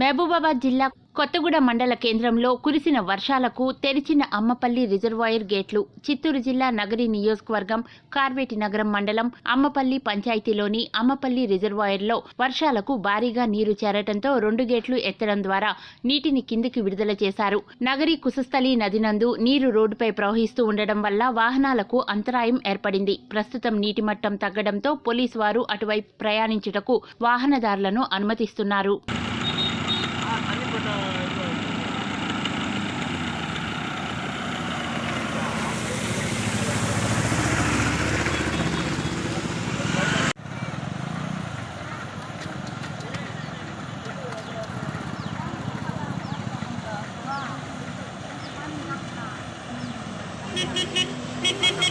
మహబూబాబాద్ జిల్లా కొత్తగూడ మండల కేంద్రంలో కురిసిన వర్షాలకు తెరిచిన అమ్మపల్లి రిజర్వాయర్ గేట్లు చిత్తూరు జిల్లా నగరి నియోజకవర్గం కార్వేటి నగరం మండలం అమ్మపల్లి పంచాయతీలోని అమ్మపల్లి రిజర్వాయర్లో వర్షాలకు భారీగా నీరు చేరటంతో రెండు గేట్లు ఎత్తడం ద్వారా నీటిని కిందికి విడుదల చేశారు. నగరి కుసస్థలి నదినందు నీరు రోడ్డుపై ప్రవహిస్తూ ఉండడం వల్ల వాహనాలకు అంతరాయం ఏర్పడింది. ప్రస్తుతం నీటి మట్టం తగ్గడంతో పోలీసు వారు అటువైపు ప్రయాణించుటకు వాహనదారులను అనుమతిస్తున్నారు. Hehehehe